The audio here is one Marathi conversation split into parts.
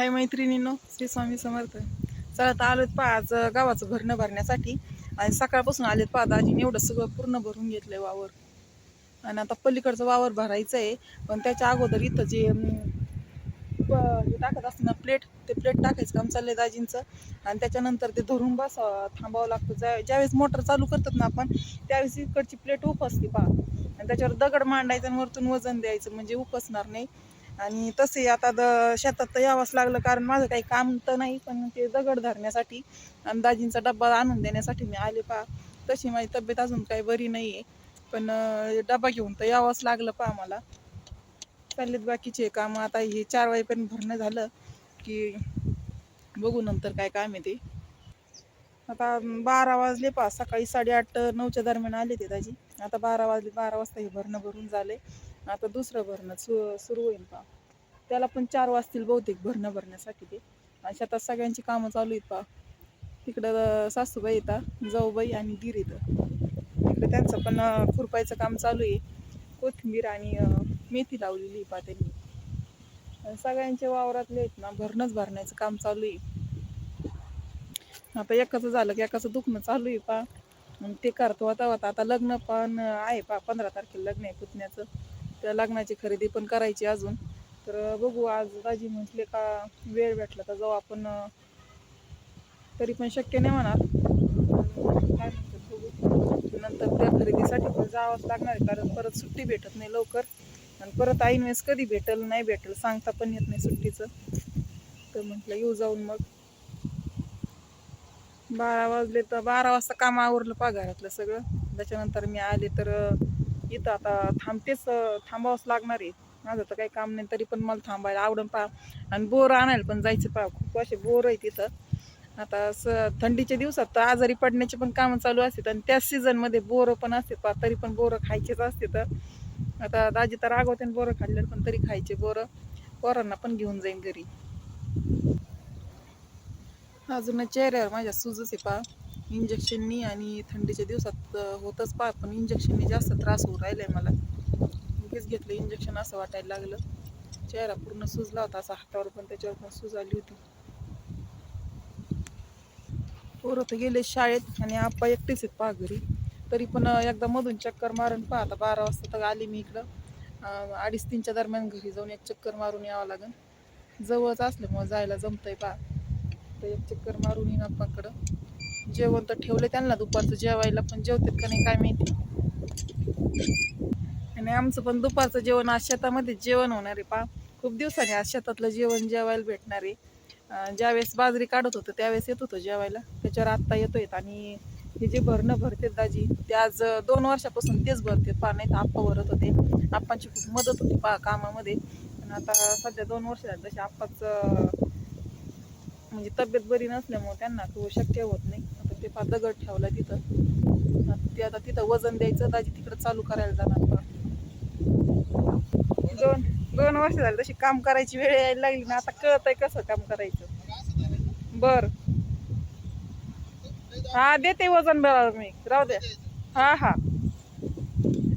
हाय मैत्रिणींनो श्री स्वामी समर्थ. चला तर आलोत पहा आज गावाचं भरणं भरण्यासाठी. आणि सकाळपासून आलेत पहा दाजीने एवढं सगळं पूर्ण भरून घेतलं आहे वावर. आणि आता पलीकडचं वावर भरायचं आहे पण त्याच्या अगोदर इथं जे प- हे टाकत असताना प्लेट ते प्लेट टाकायचं काम चाललंय दाजींचं. आणि त्याच्यानंतर ते धरून बस थांबावं लागतं. ज्या ज्यावेळेस मोटर चालू करतात ना आपण त्यावेळेस इकडची प्लेट उपसते पहा. आणि त्याच्यावर दगड मांडायचं आणि वरतून वजन द्यायचं म्हणजे उपसणार नाही. आणि तसे आता द शेतात तर यावंच लागलं कारण माझं काही काम तर नाही पण ते दगड धरण्यासाठी आणि दाजींचा डब्बा आणून देण्यासाठी मी आले पा तशी माझी तब्येत अजून काही बरी नाही आहे पण डबा घेऊन तर यावंच लागलं पा मला चाललेत बाकीचे काम आता हे चार वाजेपर्यंत भरणं झालं की बघू नंतर काय काम आहे ते. आता बारा वाजले पा सकाळी साडेआठ नऊच्या दरम्यान आले ते दाजी. आता बारा वाजले बारा वाजता हे भरणं भरून झाले आता दुसरं भरणं सु सुरू होईल पा त्याला पण चार वाजतील बहुतेक भरणं भरण्यासाठी ते. आणि शेतात सगळ्यांची कामं चालू आहेत पा तिकडं सासूबाई येतात जाऊबाई आणि गिर येतं. तिकडे त्यांचं पण खुरपायचं काम चालू आहे. कोथिंबीर आणि मेथी लावलेली आहे पा त्यांनी. सगळ्यांच्या वावरातले आहेत ना भरणंच भरण्याचं काम चालू आहे. आता एकाचं झालं की एकाचं दुखणं चालू आहे पा आणि ते करतो आता होता आता लग्न पण आहे पा पंधरा तारखेला लग्न आहे पुतण्याचं. त्या लग्नाची खरेदी पण करायची अजून. तर बघू आज दाजी म्हटले का वेळ भेटला तर जाऊ आपण तरी पण शक्य नाही म्हणा. काय म्हणतात बघू. नंतर त्या खरेदीसाठी पण जावंच लागणार आहे कारण परत सुट्टी भेटत नाही लवकर. आणि परत ऐन वेळेस कधी भेटल नाही भेटल सांगता पण येत नाही सुट्टीचं. तर म्हटलं येऊ जाऊन मग. बारा वाजले तर बारा वाजता काम आवरलं पगारातलं घरातलं सगळं. त्याच्यानंतर मी आले तर इथं आता थांबतेच थांबावंच लागणार आहे. माझं तर काही काम नाही तरी पण मला थांबायला आवडून पाव आणि बोर आणायला पण जायचं पाव खूप असे बोर आहे तिथं आता स थंडीच्या दिवसात तर आजारी पडण्याचे पण कामं चालू असतात आणि त्याच सीझनमध्ये बोरं पण असते पा तरी पण बोरं खायचेच असते तर आता दाजी तर रागवते आणि बोरं खाल्ले पण तरी खायचे बोरं. पोरांना पण घेऊन जाईन घरी. अजून चेहऱ्यावर माझ्या सुजच आहे पा इंजेक्शननी आणि थंडीच्या दिवसात होतच पा पण इंजेक्शननी जास्त त्रास होऊ राहिलाय मला. लगेच घेतलं इंजेक्शन असं वाटायला लागलं. चेहरा पूर्ण सुजला होता असा हातावर पण त्याच्यावर पण सूज आली होती. पोरं तर गेले शाळेत आणि आप्पा एकटेच आहेत पहा घरी. तरी पण एकदा मधून चक्कर मारून पहा आता बारा वाजता तर आली मी इकडं. अडीच तीनच्या दरम्यान घरी जाऊन एक चक्कर मारून यावं लागेल. जवळच असल्यामुळं जायला जमतंय पहा. तर एक चक्कर मारून येईन आप्पाकडं. जेवण तर ठेवले त्यांना दुपारचं जेवायला पण जेवतात का नाही काय माहिती. आणि आमचं पण दुपारचं जेवण आज शेतामध्ये जेवण होणार आहे पा. खूप दिवसांनी आज शेतातलं जेवण जेवायला भेटणार आहे. ज्यावेळेस बाजरी काढत होतं त्यावेळेस येत होतं जेवायला. त्याच्यावर आत्ता येतोय आणि हे जे भरणं भरतेत दाजी ते आज दोन वर्षापासून तेच भरतेत पा. नाही तर आप्पा भरत होते. आप्पांची खूप मदत होती पा कामामध्ये. आणि आता सध्या दोन वर्ष झाले तसे आप्पाचं म्हणजे तब्येत बरी नसल्यामुळे त्यांना तो शक्य होत नाही. आता ते पा दगड ठेवला तिथं. ते आता तिथं वजन द्यायचं दाजी तिकडं चालू करायला जाणार पहा. दोन दोन वर्ष झाली तशी काम करायची वेळ यायला लागली ना आता कळत आहे कसं काम करायचं. बर. हा देते वजन बरोबर मी. राहू द्या. हा हा.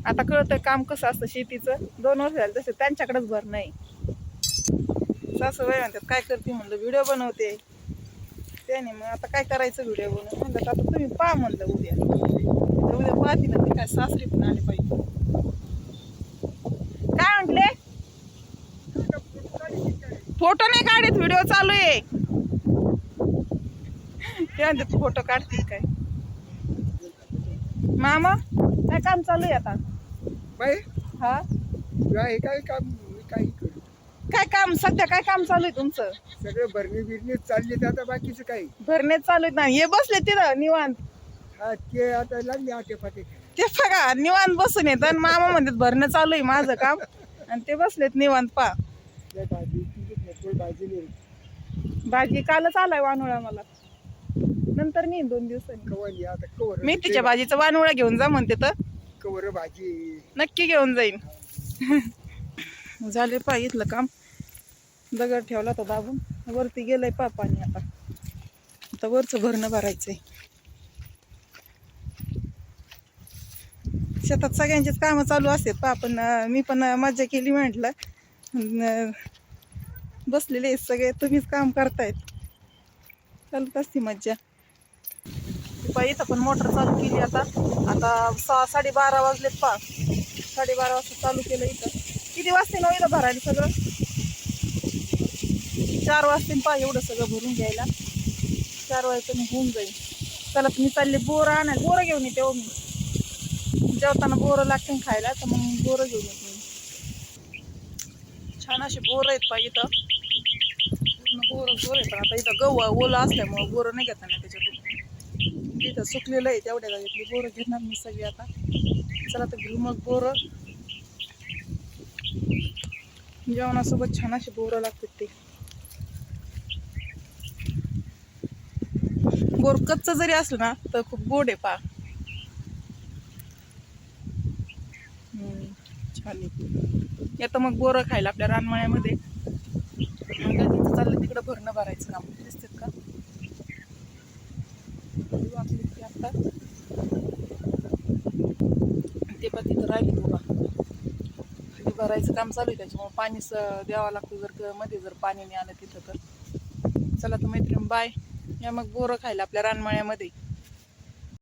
आता कळतंय काम कसं असतं शेतीचं. दोन वर्ष झाले तसं त्यांच्याकडेच भर नाही. सासूबाई म्हणतात काय करते? म्हणलं व्हिडिओ बनवते. त्याने मग आता काय करायचं व्हिडिओ बनवून? म्हणलं आता तुम्ही पहा म्हणलं उद्या. तर उद्या पाहते ना ते काय सासरी पण आले पाहिजे काय म्हटले फोटो नाही काढत व्हिडिओ चालू आहे. ते फोटो काढतील काय? मामा काय काम चालू आहे आता? बाई हा? काय काय काम मी काही करू काय काम सध्या काय काम चालू आहे तुमचं? सगळं भरणी बिरणी चालली तर आता बाकीचं काही भरणे चालू आहेत ना हे बसले तिथं निवांत. हा ते आता लागले आटे फाटे ते बघा निवांत बसून येत आणि मामा म्हणतात भरणं चालू आहे माझं काम. आणि ते बसलेत निवांत पा त्या भाजी नाही भाजी कालच आलाय वानुळा मला. नंतर नेईन दोन दिवसांनी. कवली आता कवर मेथीच्या भाजीचं वानुळा घेऊन जा म्हणते तर. कवर भाजी नक्की घेऊन जाईन. झाले पा इथलं काम. दगड ठेवला तर दाबून. वरती गेलंय पा पाणी आता. आता वरचं भरणं भरायचंय. शेतात सगळ्यांचीच कामं चालू असतात पा पण मी पण मज्जा केली म्हटलं. बसलेले आहेत सगळे. तुम्हीच काम करतायत. चालत असते मज्जा. पा इथं पण मोटर चालू केली आता. आता सहा साडेबारा वाजलेत पा साडेबारा वाजता चालू केलं इथं. किती वाजते ना इथं भरायला सगळं? चार वाजते पा एवढं सगळं भरून घ्यायला. चार वाजता मी होऊन जाईल चला मी चालले बोरं आणायला. बोरं घेऊन येते हो मी. जेवताना बोरं लागते खायला तर मग बोरं घेऊन येते छान असे बोरं आहेत पा इथं. पूर्ण बोरं आहे पण आता इथं गहू ओलं असल्यामुळं बोरं नाही घेता ना त्याच्यातून. इथं सुकलेलं आहे तेवढ्या जागेतली बोरं घेणार मी सगळी आता. चला तर घेऊ मग बोरं. जेवणासोबत छान अशी बोरं लागतात ते. बोर कच्च जरी असलं ना तर खूप गोड आहे पा. छान आहे. येतं मग बोरं खायला आपल्या रानमाळ्यामध्ये. मग तिथं चाललं तिकडं भरणं भरायचं काम. दिसतात का? आपली आता. ते पण तिथं राहिले बाबा ते भरायचं काम चालू आहे त्याच्यामुळे पाणी द्यावं लागतं जर मध्ये जर पाणी नाही आलं तिथं तर. चला तर मैत्रीण बाय या मग बोरं खायला आपल्या रानमळ्यामध्ये.